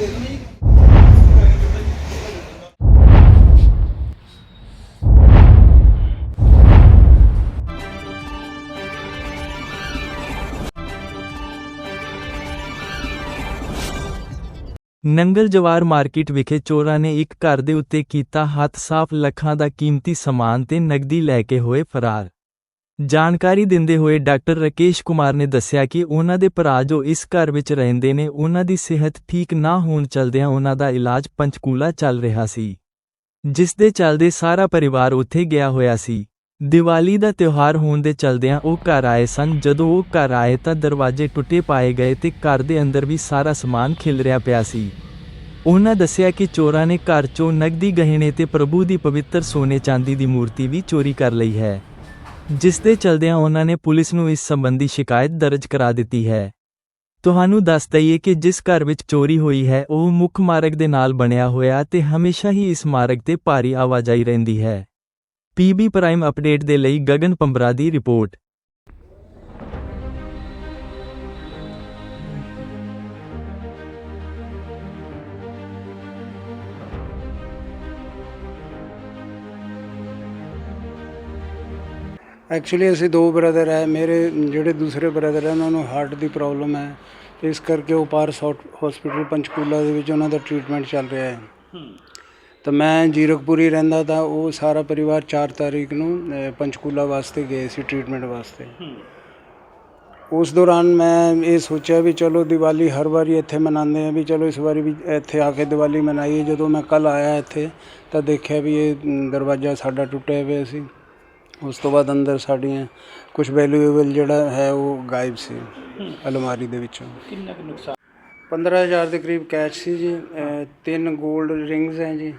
ਨੰਗਲ ਜਵਾਰ market ਵਿਖੇ ਚੋਰਾਂ ਨੇ ਇੱਕ ਘਰ ਦੇ ਉੱਤੇ ਕੀਤਾ ਹੱਥ ਸਾਫ਼ ਲੱਖਾਂ ਦਾ ਕੀਮਤੀ ਸਮਾਨ ਤੇ ਨਗਦੀ ਲੈ ਕੇ ਹੋਏ ਫਰਾਰ। ਜਾਣਕਾਰੀ ਦਿੰਦੇ ਹੋਏ ਡਾਕਟਰ ਰਕੇਸ਼ ਕੁਮਾਰ ਨੇ ਦੱਸਿਆ ਕਿ ਉਹਨਾਂ ਦੇ ਭਰਾ ਜੋ ਇਸ ਘਰ ਵਿੱਚ ਰਹਿੰਦੇ ਨੇ, ਉਹਨਾਂ ਦੀ ਸਿਹਤ ਠੀਕ ਨਾ ਹੋਣ ਚਲਦਿਆਂ ਉਹਨਾਂ ਦਾ ਇਲਾਜ ਪੰਚਕੂਲਾ ਚੱਲ ਰਿਹਾ ਸੀ। ਜਿਸ ਦੇ ਚਲਦੇ ਸਾਰਾ ਪਰਿਵਾਰ ਉੱਥੇ ਗਿਆ ਹੋਇਆ ਸੀ। ਦੀਵਾਲੀ ਦਾ ਤਿਉਹਾਰ ਹੋਣ ਦੇ ਚਲਦਿਆਂ ਉਹ ਘਰ ਆਏ ਸਨ। ਜਦੋਂ ਉਹ ਘਰ ਆਏ ਤਾਂ ਦਰਵਾਜ਼ੇ ਟੁੱਟੇ ਪਾਏ ਗਏ ਤੇ ਘਰ ਦੇ ਅੰਦਰ ਵੀ ਸਾਰਾ ਸਮਾਨ ਖਿਲ ਰਿਹਾ ਪਿਆ ਸੀ। ਉਹਨਾਂ ਦੱਸਿਆ ਕਿ ਚੋਰਾਂ ਨੇ ਘਰ ਚੋਂ ਨਗਦੀ ਗਹਿਣੇ ਤੇ ਪ੍ਰਭੂ ਦੀ ਪਵਿੱਤਰ ਸੋਨੇ ਚਾਂਦੀ ਦੀ ਮੂਰਤੀ ਵੀ ਚੋਰੀ ਕਰ ਲਈ ਹੈ। ਜਿਸ ਦੇ ਚਲਦਿਆਂ ਉਹਨਾਂ ਨੇ ਪੁਲਿਸ ਨੂੰ ਇਸ ਸੰਬੰਧੀ ਸ਼ਿਕਾਇਤ ਦਰਜ ਕਰਾ ਦਿੱਤੀ ਹੈ। ਤੁਹਾਨੂੰ ਦੱਸ ਦਈਏ ਕਿ ਜਿਸ ਘਰ ਵਿੱਚ ਚੋਰੀ ਹੋਈ ਹੈ, ਉਹ ਮੁੱਖ ਮਾਰਗ ਦੇ ਨਾਲ ਬਣਿਆ ਹੋਇਆ ਤੇ ਹਮੇਸ਼ਾ ਹੀ ਇਸ ਮਾਰਗ ਤੇ ਭਾਰੀ ਆਵਾਜਾਈ ਰਹਿੰਦੀ ਹੈ। ਪੀਬੀ ਪ੍ਰਾਈਮ ਅਪਡੇਟ ਦੇ ਲਈ ਗਗਨ ਪੰਬਰਾ ਦੀ ਰਿਪੋਰਟ। ਐਕਚੁਅਲੀ ਅਸੀਂ ਦੋ ਬ੍ਰਦਰ ਹੈ। ਮੇਰੇ ਜਿਹੜੇ ਦੂਸਰੇ ਬ੍ਰਦਰ ਹੈ ਉਹਨਾਂ ਨੂੰ ਹਾਰਟ ਦੀ ਪ੍ਰੋਬਲਮ ਹੈ। ਤੇ ਇਸ ਕਰਕੇ ਉਹ ਪਾਰਸ ਹਸਪੀਟਲ ਪੰਚਕੂਲਾ ਦੇ ਵਿੱਚ ਉਹਨਾਂ ਦਾ ਟ੍ਰੀਟਮੈਂਟ ਚੱਲ ਰਿਹਾ ਹੈ। ਤਾਂ ਮੈਂ ਜੀਰਕਪੁਰੀ ਰਹਿੰਦਾ ਤਾਂ ਉਹ ਸਾਰਾ ਪਰਿਵਾਰ 4 ਤਾਰੀਖ ਨੂੰ ਪੰਚਕੂਲਾ ਵਾਸਤੇ ਗਏ ਸੀ ਟ੍ਰੀਟਮੈਂਟ ਵਾਸਤੇ। ਉਸ ਦੌਰਾਨ ਮੈਂ ਇਹ ਸੋਚਿਆ ਵੀ ਚਲੋ ਦੀਵਾਲੀ ਹਰ ਵਾਰੀ ਇੱਥੇ ਮਨਾਉਂਦੇ ਆ ਵੀ ਚਲੋ ਇਸ ਵਾਰੀ ਵੀ ਇੱਥੇ ਆ ਕੇ ਦੀਵਾਲੀ ਮਨਾਈਏ। ਜਦੋਂ ਮੈਂ ਕੱਲ ਆਇਆ ਇੱਥੇ ਤਾਂ ਦੇਖਿਆ ਵੀ ਇਹ ਦਰਵਾਜ਼ਾ ਸਾਡਾ ਟੁੱਟਿਆ ਹੋਇਆ ਸੀ। ਉਸ ਤੋਂ ਬਾਅਦ ਅੰਦਰ ਸਾਡੀਆਂ ਕੁਝ ਵੈਲਿਊਏਬਲ ਜਿਹੜਾ ਹੈ ਉਹ ਗਾਇਬ ਸੀ ਅਲਮਾਰੀ ਦੇ ਵਿੱਚੋਂ। ਕਿੰਨਾ ਕੁ ਨੁਕਸਾਨ? 15000 ਦੇ ਕਰੀਬ ਕੈਸ਼ ਸੀ ਜੀ ਤਿੰਨ 골ਡ ਰਿੰਗਸ ਹੈ ਜੀ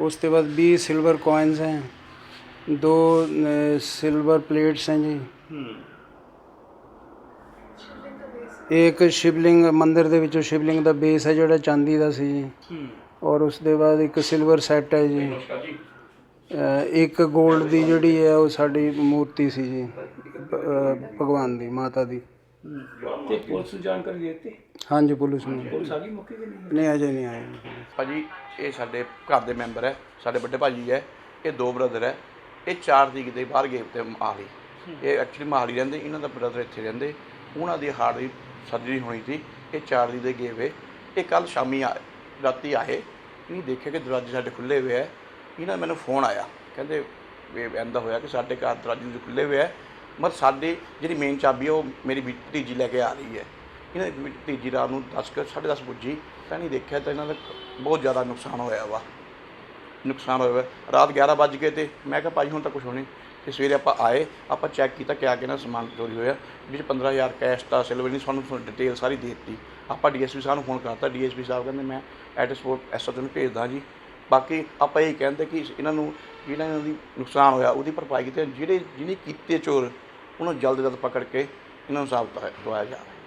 ਉਸ ਤੋਂ ਬਾਅਦ 20 ਸਿਲਵਰ ਕੋਇਨਸ ਹੈ ਦੋ ਸਿਲਵਰ ਪਲੇਟਸ हैं ਜੀ। ਇੱਕ ਸ਼ਿਵਲਿੰਗ ਮੰਦਿਰ ਦੇ ਵਿੱਚੋਂ ਸ਼ਿਵਲਿੰਗ ਦਾ ਬੇਸ ਹੈ ਜਿਹੜਾ ਚਾਂਦੀ ਦਾ ਸੀ ਜੀ। ਔਰ ਉਸ ਦੇ ਬਾਅਦ ਇੱਕ ਸਿਲਵਰ ਸੈੱਟ ਹੈ ਜੀ। ਇੱਕ 골ਡ ਦੀ ਜਿਹੜੀ ਹੈ ਉਹ ਸਾਡੀ ਮੂਰਤੀ ਸੀ ਜੀ ਭਗਵਾਨ ਦੀ ਮਾਤਾ ਦੀ। ਤੇ ਪੁਲਿਸ ਨੂੰ ਜਾਣਕਾਰੀ ਦੇ ਦਿੱਤੀ? ਹਾਂਜੀ ਪੁਲਿਸ ਨੂੰ। ਪੁਲਿਸ ਆ ਗਈ ਮੌਕੇ ਤੇ ਨਹੀਂ? ਨਹੀਂ ਅਜੇ ਨਹੀਂ ਆਏ। ਭਾਜੀ ਇਹ ਸਾਡੇ ਘਰ ਦੇ ਮੈਂਬਰ ਹੈ ਸਾਡੇ ਵੱਡੇ ਭਾਜੀ ਹੈ ਇਹ ਦੋ ਬ੍ਰਦਰ ਹੈ ਇਹ 4 ਤਰੀਕ ਦੇ ਬਾਹਰ ਗਏ ਤੇ ਮਹਾਲੀ। ਇਹ ਐਕਚੁਅਲੀ ਮਹਾਲੀ ਰਹਿੰਦੇ ਇਹਨਾਂ ਦਾ ਬ੍ਰਦਰ ਇੱਥੇ ਰਹਿੰਦੇ ਉਹਨਾਂ ਦੀ ਹਾਰਟ ਦੀ ਸਰਜਰੀ ਹੋਣੀ ਸੀ ਇਹ 4 ਤਰੀਕ ਦੇ ਗਏ ਵੇ ਇਹ ਕੱਲ ਸ਼ਾਮੀ ਆ ਰਾਤੀ ਆਏ ਨਹੀਂ ਦੇਖਿਆ ਕਿ ਦਰਵਾਜ਼ੇ ਸਾਡੇ ਖੁੱਲੇ ਹੋਏ ਹੈ। ਇਹਨਾਂ ਦਾ ਮੈਨੂੰ ਫੋਨ ਆਇਆ। ਕਹਿੰਦੇ ਵੀ ਐਂਦਾ ਹੋਇਆ ਕਿ ਸਾਡੇ ਘਰ ਦਰਵਾਜ਼ੇ ਖੁੱਲੇ ਹੋਏ ਹੈ ਮਤ ਸਾਡੀ ਜਿਹੜੀ ਮੇਨ ਚਾਬੀ ਹੈ ਉਹ ਮੇਰੀ ਵੀ ਭਤੀਜੀ ਲੈ ਕੇ ਆ ਰਹੀ ਹੈ। ਇਹਨਾਂ ਦੀ ਭਤੀਜੀ ਰਾਤ ਨੂੰ 10 ਕੁ ਸਾਢੇ 10 ਪੁੱਜੀ ਤਾਂ ਨਹੀਂ ਦੇਖਿਆ ਤਾਂ ਇਹਨਾਂ ਦਾ ਬਹੁਤ ਜ਼ਿਆਦਾ ਨੁਕਸਾਨ ਹੋਇਆ ਵਾ। ਨੁਕਸਾਨ ਹੋਇਆ ਵਾ। ਰਾਤ 11 ਵੱਜ ਗਏ ਤੇ ਮੈਂ ਕਿਹਾ, ਭਾਈ, ਹੁਣ ਤਾਂ ਕੁਝ ਹੋਣੀ ਤੇ ਸਵੇਰੇ ਆਪਾਂ ਆਏ, ਆਪਾਂ ਚੈੱਕ ਕੀਤਾ ਕਿ ਆ ਕੇ ਨਾ ਸਮਾਨ ਚੋਰੀ ਹੋਇਆ। ਵਿੱਚ 15000 ਕੈਸ਼ ਦਾ ਸਿਲਵਰ ਨਹੀਂ, ਸਾਨੂੰ ਡਿਟੇਲ ਸਾਰੀ ਦੇ ਦਿੱਤੀ। ਆਪਾਂ ਡੀਐਸਪੀ ਸਾਹਿਬ ਨੂੰ ਫੋਨ ਕਰਤਾ। ਡੀਐਸਪੀ ਸਾਹਿਬ ਕਹਿੰਦੇ, ਮੈਂ ਐਟ ਸਪੋਰਟ ਐਸਐਚਓ ਨੂੰ ਭੇਜਦਾ ਜੀ। ਬਾਕੀ ਆਪਾਂ ਇਹ ਕਹਿੰਦੇ ਕਿ ਇਹਨਾਂ ਨੂੰ ਜਿਹੜਾ ਇਹਨਾਂ ਦੀ ਨੁਕਸਾਨ ਹੋਇਆ, ਉਹਦੀ ਭਰਪਾਈ ਕੀਤੀ ਜਿਹੜੇ ਜਿਹਨੇ ਕੀਤੇ ਚੋਰ, ਉਹਨੂੰ ਜਲਦ ਜਲਦ ਪਕੜ ਕੇ ਇਹਨਾਂ ਨੂੰ ਸਾਬਤ ਦਵਾਇਆ ਜਾਵੇ।